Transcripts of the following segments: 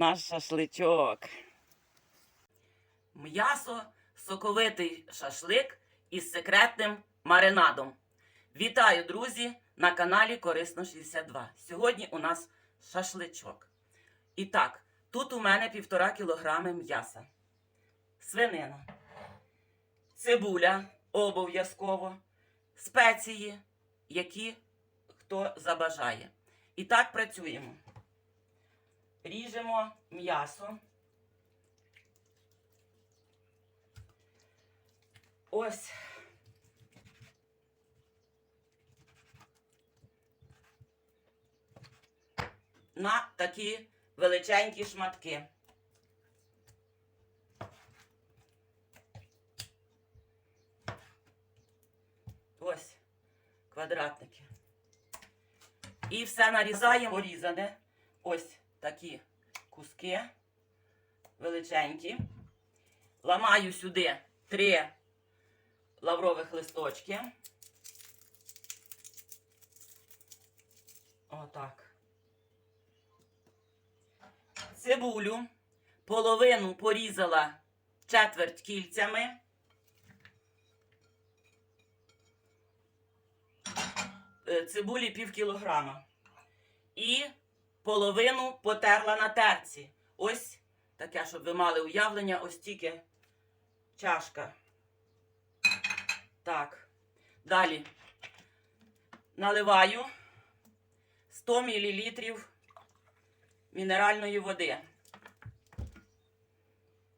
наш шашличок. М'ясо соковитий шашлик із секретним маринадом. Вітаю, друзі, на каналі Корисно 62. Сьогодні у нас шашличок. І так, тут у мене півтора кілограми м'яса, свинина, цибуля обов'язково, спеції, які хто забажає. І так працюємо. Ріжемо м'ясо. Ось. На такі величенькі шматки. Ось квадратники. І все нарізаємо порізане. Ось такі куски величенькі. Ламаю сюди три лаврових листочки. Отак. Цибулю. Половину порізала четверть кільцями. Е, Цибулі пів кілограма. І половину потерла на терці. Ось таке, щоб ви мали уявлення, ось тільки чашка. Так. Далі наливаю 100 мл мінеральної води.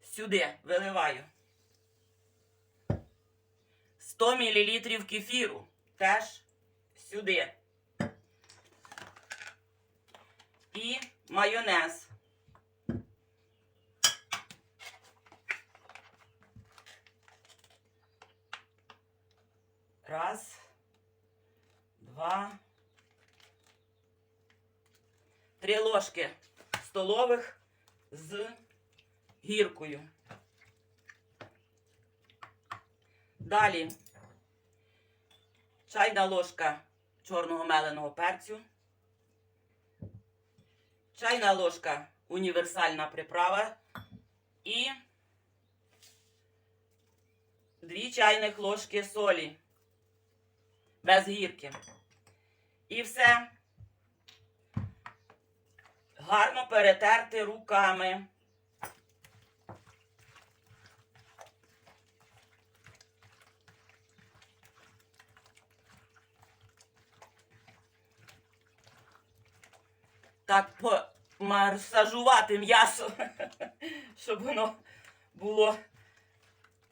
Сюди виливаю. 100 мл кефіру теж сюди. І майонез. Раз, два, три ложки столових з гіркою. Далі чайна ложка чорного меленого перцю. Чайна ложка універсальна приправа і дві чайних ложки солі без гірки. І все гарно перетерти руками. Так помасажувати м'ясо, щоб воно було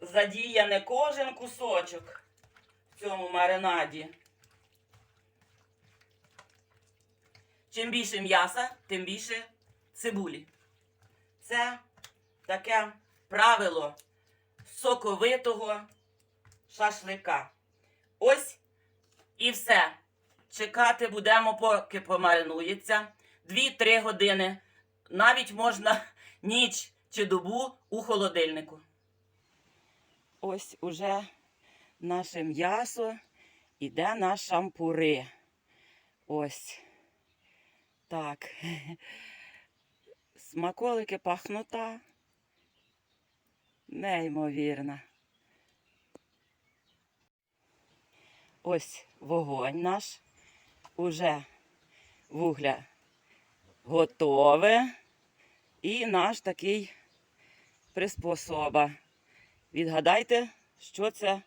задіяне кожен кусочок в цьому маринаді. Чим більше м'яса, тим більше цибулі. Це таке правило соковитого шашлика. Ось і все. Чекати будемо, поки помаринується. 2-3 години. Навіть можна ніч чи добу у холодильнику. Ось уже наше м'ясо іде на шампури. Ось. Так. Смаколики пахнута. Неймовірна. Ось вогонь наш. Уже вугля готове. І наш такий приспособа. Відгадайте, що це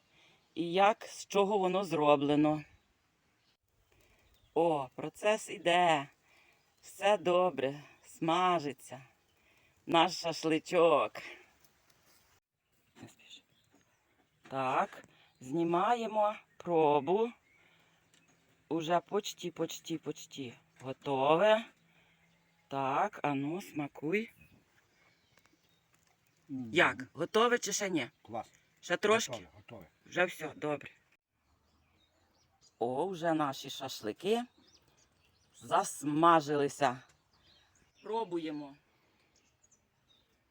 і як, з чого воно зроблено. О, процес іде. Все добре, смажиться. Наш шашличок. Так, знімаємо пробу. Уже почти, почти, почти готове. Так, а ну, смакуй. Як? Готове чи ще ні? Клас. Ще трошки? Готове, готове. Вже все, добре. О, вже наші шашлики засмажилися. Пробуємо.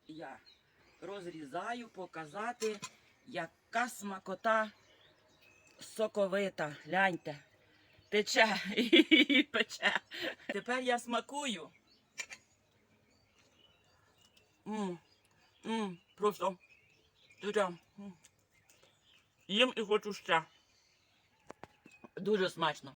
Я розрізаю, показати, яка смакота соковита. Гляньте. Тече і пече. Тепер я смакую. М, просто дуже. Їм і хочу ще. Дуже смачно.